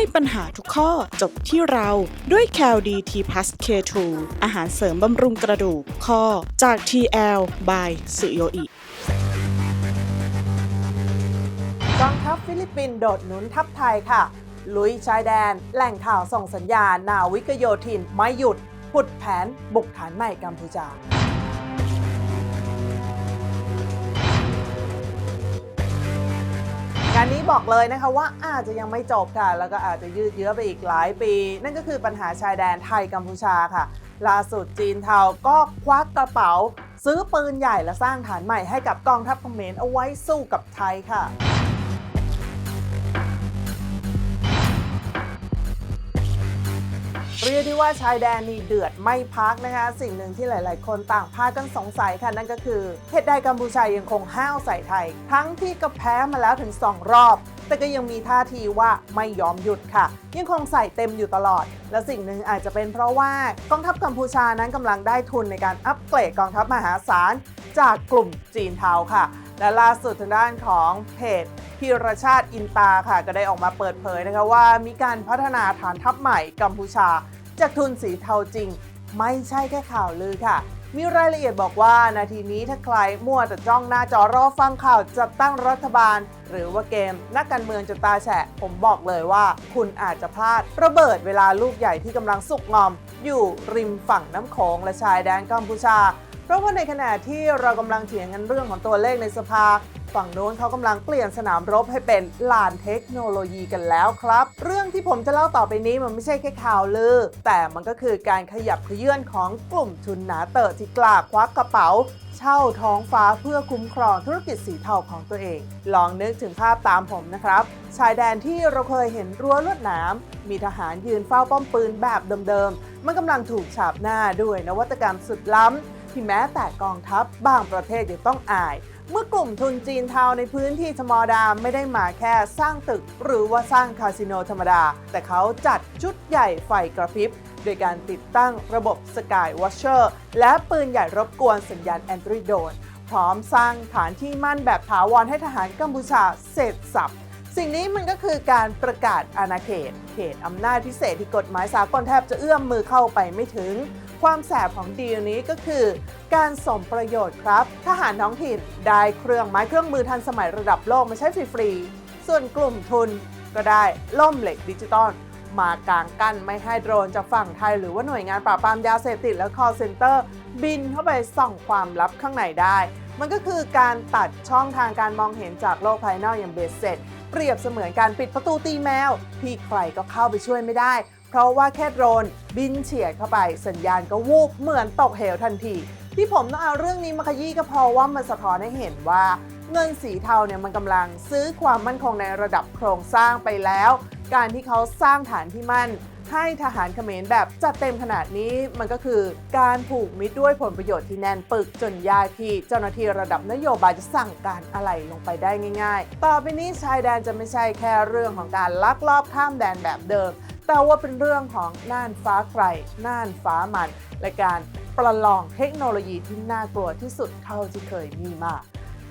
ให้ปัญหาทุกข้อจบที่เราด้วย c a l d t p l u s K2 อาหารเสริมบำรุงกระดูกข้อจาก TL by สุโยอิกองทัพฟิลิปปินส์โดดหนุนทัพไทยค่ะ ลุยชายแดน แหล่งข่าวส่งสัญญาณนาวิกโยธินไม่หยุด ผุดแผนบุกฐานใหม่กัมพูชา กานนี้บอกเลยนะคะว่าอาจจะยังไม่จบค่ะ แล้วก็อาจจะยืดเยื้อไปอีกหลายปี นั่นก็คือปัญหาชายแดนไทยกัมพูชาค่ะ ล่าสุดจีนเทาก็ควักกระเป๋า ซื้อปืนใหญ่และสร้างฐานใหม่ให้กับกองทัพเขมรเอาไว้สู้กับไทยค่ะ เรียกได้ว่าชายแดนนี่เดือดไม่พักนะคะ สิ่งหนึ่งที่หลาย ๆ คนต่างพากันสงสัยค่ะนั่นก็คือเหตุใดกัมพูชายังคงห้าวใส่ไทย ทั้งที่ก็แพ้มาแล้วถึง 2 รอบ แต่ก็ยังมีท่าทีว่าไม่ยอมหยุดค่ะ ยังคงใส่เต็มอยู่ตลอด และสิ่งหนึ่งอาจจะเป็นเพราะว่ากองทัพกัมพูชานั้นกำลังได้ทุนในการอัปเกรดกองทัพมหาศาลจากกลุ่มจีนเทาค่ะ และล่าสุดทางด้านของเพจพีรชาติอินตาค่ะ ก็ได้ออกมาเปิดเผยนะคะว่ามีการพัฒนาฐานทัพใหม่กัมพูชา จากทุนสีเทาจริง ไม่ใช่แค่ข่าวลือค่ะ มีรายละเอียดบอกว่า นาทีนี้ถ้าใครมั่วแต่จ้องหน้าจอรอฟังข่าวจัดตั้งรัฐบาล หรือว่าเกม นักการเมืองจนตาแฉะ ผมบอกเลยว่า คุณอาจจะพลาดระเบิดเวลาลูกใหญ่ที่กำลังสุกงอม อยู่ริมฝั่งน้ำโขงและชายแดนกัมพูชา เพราะว่าในขณะที่เรากำลังเถียงกันเรื่องของตัวเลขในสภา ฝั่งโน้นเขากำลังเปลี่ยนสนามรบให้เป็นลานเทคโนโลยีกันแล้วครับ เรื่องที่ผมจะเล่าต่อไปนี้มันไม่ใช่แค่ข่าวลือ แต่มันก็คือการขยับขยื่นของกลุ่มทุนหนาเตอะที่กล้าควักกระเป๋า เช่าท้องฟ้าเพื่อคุ้มครองธุรกิจสีเทาของตัวเอง ลองนึกถึงภาพตามผมนะครับ ชายแดนที่เราเคยเห็นรั้วลวดหนามมีทหารยืนเฝ้าป้อมปืนแบบเดิมๆมันกำลังถูกฉาบหน้าด้วยนวัตกรรมสุดล้ำ ที่แม้แต่กองทัพบางประเทศยังต้องอาย เมื่อกลุ่มทุนจีนเทาในพื้นที่ธรรมดาไม่ได้มาแค่สร้างตึก หรือว่าสร้างคาสิโนธรรมดา แต่เขาจัดชุดใหญ่ไฟกระพริบ โดยการติดตั้งระบบ Sky Watcher และปืนใหญ่รบกวนสัญญาณแอนดร d โดนพร้อมสร้างฐานที่มั่นแบบถาวรให้ทหารกัมพูชาเสร็จสับ สิ่งนี้มันก็คือการประกาศอาณาเขต เขตอำนาจพิเศษที่กฎหมายสากลแทบจะเอื้อมมือเข้าไปไม่ถึง ความแสบของดีลนี้ก็คือ การสมประโยชน์ครับ ทหารท้องถิ่นได้เครื่องไม้เครื่องมือทันสมัยระดับโลกมาใช้ฟรีๆ ส่วนกลุ่มทุนก็ได้ล่มเหล็กดิจิตอลมากางกั้นไม่ให้โดรนจากฝั่งไทย หรือว่าหน่วยงานปราบปรามยาเสพติดและ call center บินเข้าไปส่องความลับข้างในได้ มันก็คือการตัดช่องทางการมองเห็นจากโลกภายนอกอย่างเบสเสร็จ เปรียบเสมือนการปิดประตูตีแมว ที่ใครก็เข้าไปช่วยไม่ได้ เพราะว่าแค่โดรนบินเฉียดเข้าไปสัญญาณก็วูบเหมือนตกเหวทันที ที่ผมต้องเอาเรื่องนี้มาขยี้ก็เพราะว่ามันสะท้อนให้เห็นว่า เงินสีเทาเนี่ยมันกำลังซื้อความมั่นคงในระดับโครงสร้างไปแล้ว การที่เขาสร้างฐานที่มั่นให้ทหารเขมรแบบจัดเต็มขนาดนี้มันก็คือการผูกมิตรด้วยผลประโยชน์ที่แน่นปึกจนยากที่เจ้าหน้าที่ระดับนโยบายจะสั่งการอะไรลงไปได้ง่าย ๆ ต่อไปนี้ชายแดนจะไม่ใช่แค่เรื่องของการลักลอบข้ามแดนแบบเดิม แต่ว่าเป็นเรื่องของน่านฟ้าใครน่านฟ้ามัน และการประลองเทคโนโลยีที่น่ากลัวที่สุดเท่าที่เคยมีมา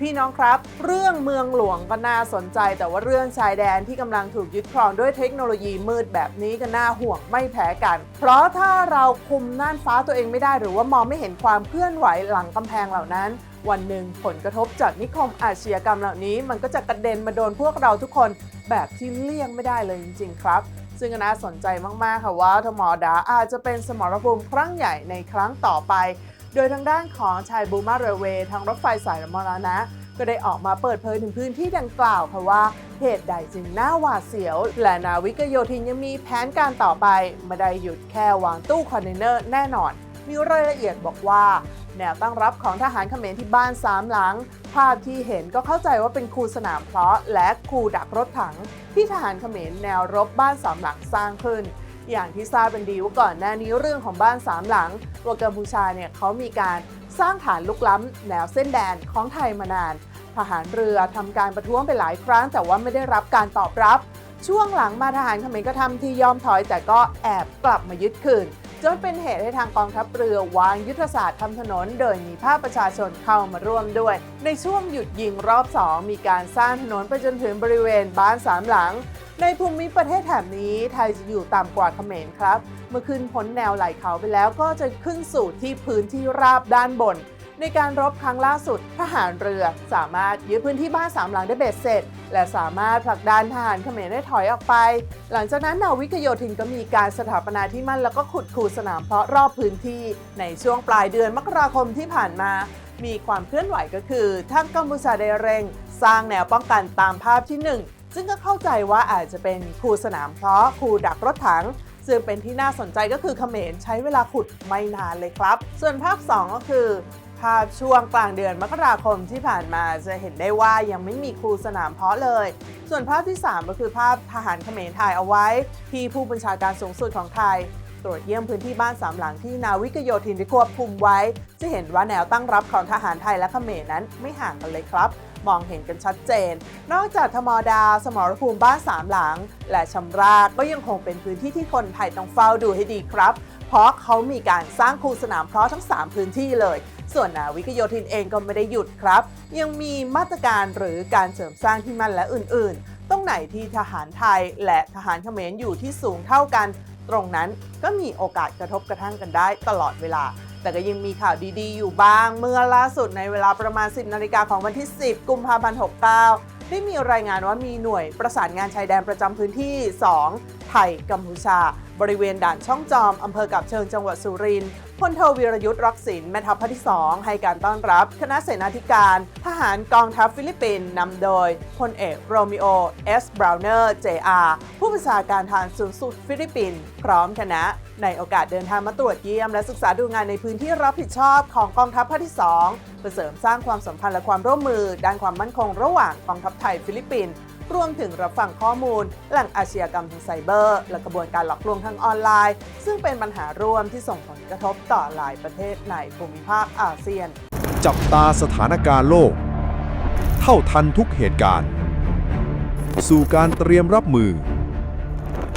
พี่น้องครับ เรื่องเมืองหลวงก็น่าสนใจ แต่ว่าเรื่องชายแดนที่กำลังถูกยึดครองด้วยเทคโนโลยีมืดแบบนี้ก็น่าห่วงไม่แพ้กัน เพราะถ้าเราคุมน่านฟ้าตัวเองไม่ได้ หรือว่ามองไม่เห็นความเคลื่อนไหวหลังกำแพงเหล่านั้น วันหนึ่งผลกระทบจากนิคมอาชญากรรมเหล่านี้ มันก็จะกระเด็นมาโดนพวกเราทุกคนแบบที่เลี่ยงไม่ได้เลยจริง ๆ ครับ ซึ่งก็น่าสนใจมาก ๆ ค่ะว่าทมอดาอาจจะเป็นสมรภูมิครั้งใหญ่ในครั้งต่อไป โดยทางด้านของชายบูมาเรเวทางรถไฟสายมรณะ ก็ได้ออกมาเปิดเผยถึงพื้นที่ดังกล่าวค่ะว่าเหตุใดจึงน่าหวาดเสียว และนาวิกโยธินยังมีแผนการต่อไป ไม่ได้หยุดแค่วางตู้คอนเทนเนอร์แน่นอน มีรายละเอียดบอกว่า แนวตั้งรับของทหารเขมรที่บ้านสามหลัง ภาพที่เห็นก็เข้าใจว่าเป็นคูสนามเพาะและคูดักรถถัง ที่ทหารเขมรแนวรบบ้านสามหลังสร้างขึ้น อย่างที่ทราบเป็นดีว่าก่อนหน้านี้เรื่องของบ้านสามหลังว่ากัมพูชาเนี่ยเขามีการสร้างฐานลุกล้ำแนวเส้นแดนของไทยมานาน ทหารเรือทำการประท้วงไปหลายครั้ง แต่ว่าไม่ได้รับการตอบรับ ช่วงหลังมาทหารเขมรก็ทำที่ยอมถอยแต่ก็แอบกลับมายึดคืน จนเป็นเหตุให้ทางกองทัพเรือวางยุทธศาสตร์ทำถนน โดยมีภาคประชาชนเข้ามาร่วมด้วย ในช่วงหยุดยิงรอบ 2 มีการสร้างถนนไปจนถึงบริเวณบ้านสามหลัง ในภูมิประเทศแถบนี้ไทยจะอยู่ต่ำกว่าเขมรครับ เมื่อขึ้นพ้นแนวไหล่เขาไปแล้วก็จะขึ้นสู่ที่พื้นที่ราบด้านบน ในการรบครั้งล่าสุด ทหารเรือสามารถยึดพื้นที่บ้านสามหลังได้เบ็ดเสร็จ และสามารถผลักดันทหารเขมรได้ถอยออกไป หลังจากนั้นนาวิกโยธินก็มีการสถาปนาที่มั่นแล้วก็ขุดคูสนามเพาะรอบพื้นที่ ในช่วงปลายเดือนมกราคมที่ผ่านมา มีความเคลื่อนไหวก็คือทางกัมพูชาได้เร่ง สร้างแนวป้องกันตามภาพที่หนึ่งซึ่งก็เข้าใจว่าอาจจะเป็นคูสนามเพาะคูดักรถถัง ซึ่งเป็นที่น่าสนใจก็คือเขมรใช้เวลาขุดไม่นานเลยครับ ส่วนภาพ 2 ก็คือ ภาพช่วงกลางเดือนมกราคมที่ผ่านมาจะเห็นได้ว่ายังไม่มีครูสนามเพาะเลย ส่วนภาพที่ 3 ก็คือภาพทหารเขมรถ่ายเอาไว้ ที่ผู้บัญชาการสูงสุดของไทย ตรวจเยี่ยมพื้นที่บ้านสามหลังที่นาวิกโยธินได้ควบคุมไว้ จะเห็นว่าแนวตั้งรับของทหารไทยและเขมรนั้นไม่ห่างกันเลยครับ มองเห็นกันชัดเจน นอกจากธรรมดา สมรภูมิบ้านสามหลัง และชำรากก็ยังคงเป็นพื้นที่ที่คนไทยต้องเฝ้าดูให้ดีครับ เพราะเขามีการสร้างคูสนามเพาะทั้ง 3 พื้นที่เลย ส่วนนาวิกโยธินเองก็ไม่ได้หยุดครับ ยังมีมาตรการหรือการเสริมสร้างที่มั่นและอื่นๆ ตรงไหนที่ทหารไทยและทหารเขมรอยู่ที่สูงเท่ากัน ตรงนั้นก็มีโอกาสกระทบกระทั่งกันได้ตลอดเวลาแต่ก็ยังมีข่าวดีๆ อยู่บ้าง เมื่อล่าสุดในเวลาประมาณ 10 นาฬิกาของวันที่ 10 กุมภาพันธ์69 ได้มีรายงานว่ามีหน่วยประสานงานชายแดนประจำพื้นที่ 2 ไทยกัมพูชา บริเวณด่านช่องจอม อำเภอกับเชิงจังหวัดสุรินทร์พลโทวีรยุทธ์รักษินแม่ทัพภาคที่ 2 ให้การต้อนรับ คณะเสนาธิการ ทหารกองทัพฟิลิปปินส์นำโดยพลเอกโรมิโอเอสบราวเนอร์ JR ผู้บัญชาการทหารสูงสุดฟิลิปปินส์พร้อมคณะ ในโอกาสเดินทางมาตรวจเยี่ยมและศึกษาดูงานในพื้นที่รับผิดชอบของกองทัพภาคที่ 2 เพื่อเสริมสร้างความสัมพันธ์และความร่วมมือ ด้านความมั่นคงระหว่างกองทัพไทยฟิลิปปินส์ รวมถึงรับฟังข้อมูล แหล่งอาชญากรรมทางไซเบอร์ และกระบวนการหลอกลวงทางออนไลน์ ซึ่งเป็นปัญหาร่วมที่ส่งผลกระทบต่อหลายประเทศในภูมิภาคอาเซียน จับตาสถานการณ์โลก เท่าทันทุกเหตุการณ์ สู่การเตรียมรับมือ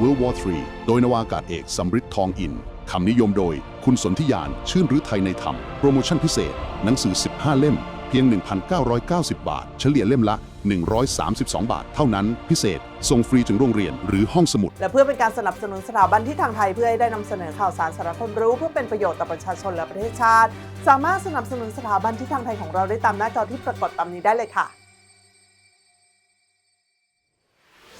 World War III โดยนวากาศเอกสำริดทองอินคำนิยมโดยคุณสนธิยาน ชื่นหรือไทยในธรรม โปรโมชั่นพิเศษ หนังสือ 15 เล่ม เพียง 1,990 บาท เฉลี่ยเล่มละ 132 บาท เท่านั้นพิเศษ ส่งฟรีถึงโรงเรียนหรือห้องสมุด และเพื่อเป็นการสนับสนุนสถาบันที่ทางไทยเพื่อให้ได้นำเสนอข่าวสารสารความรู้ เพื่อเป็นประโยชน์ต่อประชาชนและประเทศชาติ สามารถสนับสนุนสถาบันที่ทางไทยของเราได้ตามหน้าจอที่ปรากฏตามนี้ได้เลยค่ะ